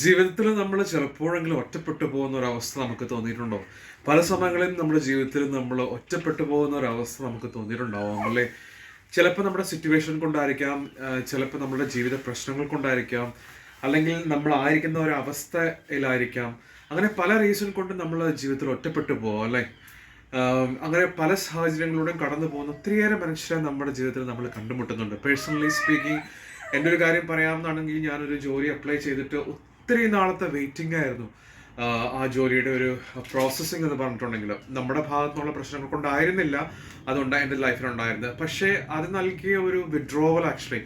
ജീവിതത്തിൽ നമ്മൾ ചിലപ്പോഴെങ്കിലും ഒറ്റപ്പെട്ടു പോകുന്ന ഒരു അവസ്ഥ നമുക്ക് തോന്നിയിട്ടുണ്ടോ? പല സമയങ്ങളിലും നമ്മുടെ ജീവിതത്തിൽ നമ്മൾ ഒറ്റപ്പെട്ടു പോകുന്ന ഒരു അവസ്ഥ നമുക്ക് തോന്നിയിട്ടുണ്ടാവും അല്ലേ? ചിലപ്പോൾ നമ്മുടെ സിറ്റുവേഷൻ കൊണ്ടായിരിക്കാം ചിലപ്പോൾ നമ്മുടെ ജീവിത പ്രശ്നങ്ങൾ കൊണ്ടായിരിക്കാം അല്ലെങ്കിൽ നമ്മൾ ആയിരിക്കുന്ന ഒരു അങ്ങനെ പല റീസൺ കൊണ്ട് നമ്മൾ ജീവിതത്തിൽ ഒറ്റപ്പെട്ടു പോകാം അല്ലേ? അങ്ങനെ പല സാഹചര്യങ്ങളിലൂടെ കടന്നു പോകുന്ന ഒത്തിരിയേറെ മനുഷ്യരെ നമ്മുടെ ജീവിതത്തിൽ നമ്മൾ കണ്ടുമുട്ടുന്നുണ്ട്. പേഴ്സണലി സ്പീക്കിംഗ് എന്റെ ഒരു കാര്യം പറയാമെന്നാണെങ്കിൽ ഞാനൊരു ജോലി അപ്ലൈ ചെയ്തിട്ട് ഒത്തിരി നാളത്തെ വെയിറ്റിംഗ് ആയിരുന്നു. ആ, ജോലിയുടെ ഒരു പ്രോസസ്സിംഗ് എന്ന് പറഞ്ഞിട്ടുണ്ടെങ്കിൽ നമ്മുടെ ഭാഗത്തുനിന്നുള്ള പ്രശ്നങ്ങൾ കൊണ്ടായിരുന്നില്ല അതുകൊണ്ട് എന്റെ ലൈഫിലുണ്ടായിരുന്നത് പക്ഷേ അത് നൽകിയ ഒരു വിഡ്രോവൽ ആക്ച്വലി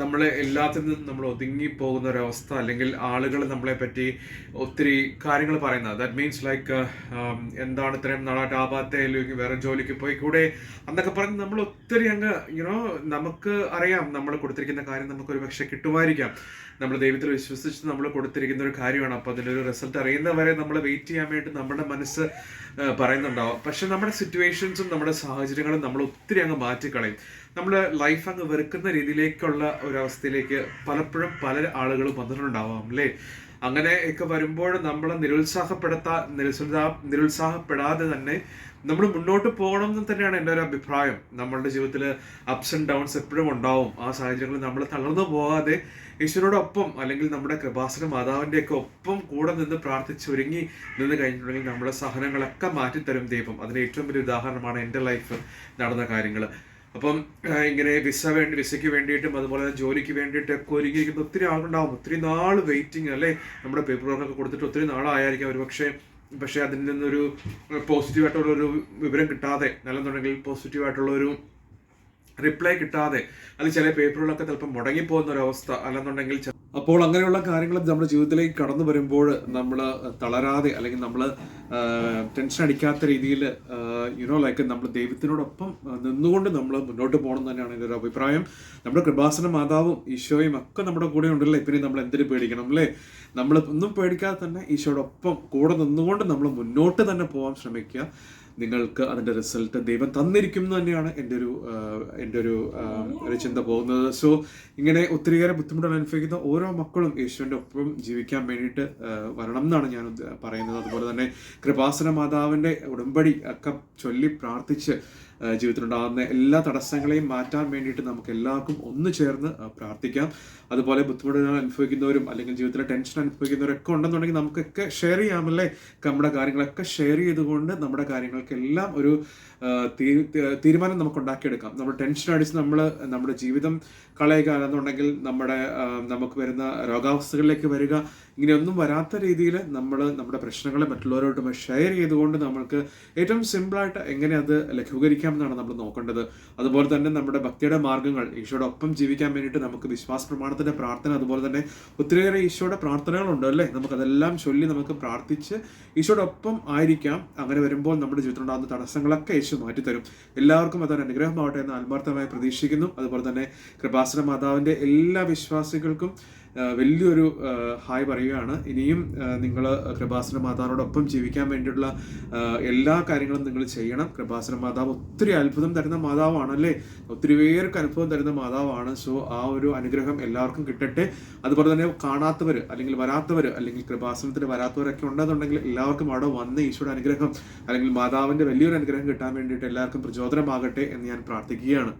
നമ്മൾ എല്ലാത്തിൽ നിന്നും നമ്മൾ ഒതുങ്ങി പോകുന്ന ഒരു അവസ്ഥ അല്ലെങ്കിൽ ആളുകൾ നമ്മളെ പറ്റി ഒത്തിരി കാര്യങ്ങൾ പറയുന്നത്. ദാറ്റ് മീൻസ് ലൈക്ക് എന്താണ് ഇത്രയും നാളായിട്ട് ആവാത്ത അല്ലെങ്കിൽ വേറെ ജോലിക്ക് പോയി കൂടെ എന്നൊക്കെ പറഞ്ഞ് നമ്മൾ ഒത്തിരി അങ്ങ് യുനോ നമുക്ക് അറിയാം നമ്മൾ കൊടുത്തിരിക്കുന്ന കാര്യം നമുക്ക് ഒരു പക്ഷെ കിട്ടുമായിരിക്കാം. നമ്മൾ ദൈവത്തിൽ വിശ്വസിച്ച് നമ്മൾ കൊടുത്തിരിക്കുന്ന ഒരു കാര്യമാണ്. അപ്പോൾ അതിന്റെ ഒരു റിസൾട്ട് അറിയുന്നവരെ നമ്മൾ വെയിറ്റ് ചെയ്യാൻ വേണ്ടി നമ്മുടെ മനസ്സ് ആ, പറയുന്നുണ്ടാവും. പക്ഷെ നമ്മുടെ സിറ്റുവേഷൻസും നമ്മുടെ സാഹചര്യങ്ങളും നമ്മൾ ഒത്തിരി അങ്ങ് മാറ്റിക്കളയും. നമ്മൾ ലൈഫ് അങ്ങ് വെറുക്കുന്ന രീതിയിലേക്കുള്ള ഒരവസ്ഥയിലേക്ക് പലപ്പോഴും പല ആളുകളും വന്നിട്ടുണ്ടാവാം അല്ലേ? അങ്ങനെ ഒക്കെ വരുമ്പോൾ നമ്മൾ നിരുത്സാഹപ്പെടുത്താ നിരുത്സാ നിരുത്സാഹപ്പെടാതെ തന്നെ നമ്മൾ മുന്നോട്ട് പോകണം എന്ന് തന്നെയാണ് എന്റെ ഒരു അഭിപ്രായം. നമ്മളുടെ ജീവിതത്തിൽ അപ്സ് ആൻഡ് ഡൗൺസ് എപ്പോഴും ഉണ്ടാവും. ആ സാഹചര്യങ്ങളിൽ നമ്മൾ തളർന്നു പോകാതെ ഈശ്വരോടൊപ്പം അല്ലെങ്കിൽ നമ്മുടെ കൃപാസന മാതാവിന്റെ ഒക്കെ ഒപ്പം കൂടെ നിന്ന് പ്രാർത്ഥിച്ച് ഒരുങ്ങി നിന്ന് കഴിഞ്ഞിട്ടുണ്ടെങ്കിൽ നമ്മുടെ സഹനങ്ങളൊക്കെ മാറ്റിത്തരും ദൈവം. അതിന് ഏറ്റവും വലിയ ഉദാഹരണമാണ് എന്റെ ലൈഫ് നടന്ന കാര്യങ്ങൾ അപ്പം ഇങ്ങനെ വിസ വേണ്ടി വിസയ്ക്ക് വേണ്ടിയിട്ടും അതുപോലെ ജോലിക്ക് വേണ്ടിയിട്ടൊക്കെ ഒരുങ്ങിയിരിക്കുന്ന ഒത്തിരി ആളുണ്ടാവും ഒത്തിരി നാൾ വെയിറ്റിംഗ് അല്ലേ? നമ്മുടെ പേപ്പർ വർക്കൊക്കെ കൊടുത്തിട്ട് ഒത്തിരി നാളായിരിക്കും. ഒരു പക്ഷേ പക്ഷേ അതിൽ നിന്നൊരു പോസിറ്റീവായിട്ടുള്ള ഒരു വിവരം കിട്ടാതെ അല്ലെന്നുണ്ടെങ്കിൽ പോസിറ്റീവായിട്ടുള്ള ഒരു റിപ്ലൈ കിട്ടാതെ അത് ചില പേപ്പറുകളൊക്കെ ചിലപ്പോൾ മുടങ്ങിപ്പോകുന്ന ഒരു അവസ്ഥ അല്ലെന്നുണ്ടെങ്കിൽ അപ്പോൾ അങ്ങനെയുള്ള കാര്യങ്ങൾ നമ്മുടെ ജീവിതത്തിലേക്ക് കടന്നു വരുമ്പോൾ നമ്മൾ തളരാതെ അല്ലെങ്കിൽ നമ്മൾ ടെൻഷൻ അടിക്കാത്ത രീതിയിൽ യുനോ ലൈക്ക് നമ്മൾ ദൈവത്തിനോടൊപ്പം നിന്നുകൊണ്ട് നമ്മൾ മുന്നോട്ട് പോകണം തന്നെയാണ് എന്റെ ഒരു അഭിപ്രായം. നമ്മുടെ കൃപാസന മാതാവും ഈശോയും ഒക്കെ നമ്മുടെ കൂടെ ഉണ്ടല്ലേ? പിന്നെ നമ്മൾ എന്തിനു പേടിക്കണം അല്ലേ? നമ്മൾ ഒന്നും പേടിക്കാതെ തന്നെ ഈശോയോടൊപ്പം കൂടെ നിന്നുകൊണ്ട് നമ്മൾ മുന്നോട്ട് തന്നെ പോകാൻ ശ്രമിക്കുക. നിങ്ങൾക്ക് അതിന്റെ റിസൾട്ട് ദൈവം തന്നിരിക്കും എന്ന് തന്നെയാണ് എന്റെ ഒരു എന്റെ ഒരു ഒരു ചിന്ത പോകുന്നത്. സോ ഇങ്ങനെ ഒത്തിരിയേറെ ബുദ്ധിമുട്ടുകൾ അനുഭവിക്കുന്ന ഓരോ മക്കളും യേശുവിന്റെ ഒപ്പം ജീവിക്കാൻ വേണ്ടിയിട്ട് വരണം എന്നാണ് ഞാൻ പറയുന്നത്. അതുപോലെ തന്നെ കൃപാസന മാതാവിന്റെ ഉടമ്പടി ഒക്കെ ചൊല്ലി പ്രാർത്ഥിച്ച് ജീവിതത്തിലുണ്ടാകുന്ന എല്ലാ തടസ്സങ്ങളെയും മാറ്റാൻ വേണ്ടിയിട്ട് നമുക്ക് എല്ലാവർക്കും ഒന്ന് ചേർന്ന് പ്രാർത്ഥിക്കാം. അതുപോലെ ബുദ്ധിമുട്ടുകൾ അനുഭവിക്കുന്നവരും അല്ലെങ്കിൽ ജീവിതത്തിലെ ടെൻഷൻ അനുഭവിക്കുന്നവരൊക്കെ ഉണ്ടെന്നുണ്ടെങ്കിൽ നമുക്കൊക്കെ ഷെയർ ചെയ്യാമല്ലേ നമ്മുടെ കാര്യങ്ങളൊക്കെ ഷെയർ ചെയ്തുകൊണ്ട് നമ്മുടെ കാര്യങ്ങൾക്കെല്ലാം ഒരു തീരുമാനം നമുക്ക് ഉണ്ടാക്കിയെടുക്കാം. നമ്മൾ ടെൻഷൻ അടിച്ച് നമ്മൾ നമ്മുടെ ജീവിതം കളയുക അല്ലെന്നുണ്ടെങ്കിൽ നമ്മുടെ നമുക്ക് വരുന്ന രോഗാവസ്ഥകളിലേക്ക് വരിക ഇങ്ങനെയൊന്നും വരാത്ത രീതിയിൽ നമ്മൾ നമ്മുടെ പ്രശ്നങ്ങളെ മറ്റുള്ളവരോട്ട് ഷെയർ ചെയ്തുകൊണ്ട് നമ്മൾക്ക് ഏറ്റവും സിമ്പിളായിട്ട് എങ്ങനെ അത് ലഘൂകരിക്കാം എന്നാണ് നമ്മൾ നോക്കേണ്ടത്. അതുപോലെ തന്നെ നമ്മുടെ ഭക്തിയുടെ മാർഗങ്ങൾ ഈശോയുടെ ഒപ്പം ജീവിക്കാൻ വേണ്ടിയിട്ട് നമുക്ക് വിശ്വാസ പ്രമാണത്തിന്റെ പ്രാർത്ഥന അതുപോലെ തന്നെ ഒത്തിരിയേറെ ഈശോയുടെ പ്രാർത്ഥനകളുണ്ട് അല്ലേ? നമുക്കതെല്ലാം ചൊല്ലി നമുക്ക് പ്രാർത്ഥിച്ച് ഈശോയുടെ ഒപ്പം ആയിരിക്കാം. അങ്ങനെ വരുമ്പോൾ നമ്മുടെ ജീവിതത്തിലുണ്ടാകുന്ന തടസ്സങ്ങളൊക്കെ യേശു മാറ്റിത്തരും. എല്ലാവർക്കും അതൊരു അനുഗ്രഹമാവട്ടെ എന്ന് ആത്മാർത്ഥമായി പ്രതീക്ഷിക്കുന്നു. അതുപോലെ തന്നെ കൃപാസന മാതാവിന്റെ എല്ലാ വിശ്വാസികൾക്കും വലിയൊരു ഹായ് പറയുകയാണ്. ഇനിയും നിങ്ങൾ കൃപാസന മാതാവിനോടൊപ്പം ജീവിക്കാൻ വേണ്ടിയിട്ടുള്ള എല്ലാ കാര്യങ്ങളും നിങ്ങൾ ചെയ്യണം. കൃപാസന മാതാവ് ഒത്തിരി അത്ഭുതം തരുന്ന മാതാവാണ് അല്ലേ ഒത്തിരി പേർക്ക് അനുഭവം തരുന്ന മാതാവാണ്. സോ ആ ഒരു അനുഗ്രഹം എല്ലാവർക്കും കിട്ടട്ടെ. അതുപോലെ തന്നെ കാണാത്തവർ അല്ലെങ്കിൽ വരാത്തവർ അല്ലെങ്കിൽ കൃപാസനത്തിന് വരാത്തവരൊക്കെ ഉണ്ടെന്നുണ്ടെങ്കിൽ എല്ലാവർക്കും അവിടെ വന്ന് ഈശോയുടെ അനുഗ്രഹം അല്ലെങ്കിൽ മാതാവിന്റെ വലിയൊരു അനുഗ്രഹം കിട്ടാൻ വേണ്ടിയിട്ട് എല്ലാവർക്കും പ്രചോദനമാകട്ടെ എന്ന് ഞാൻ പ്രാർത്ഥിക്കുകയാണ്.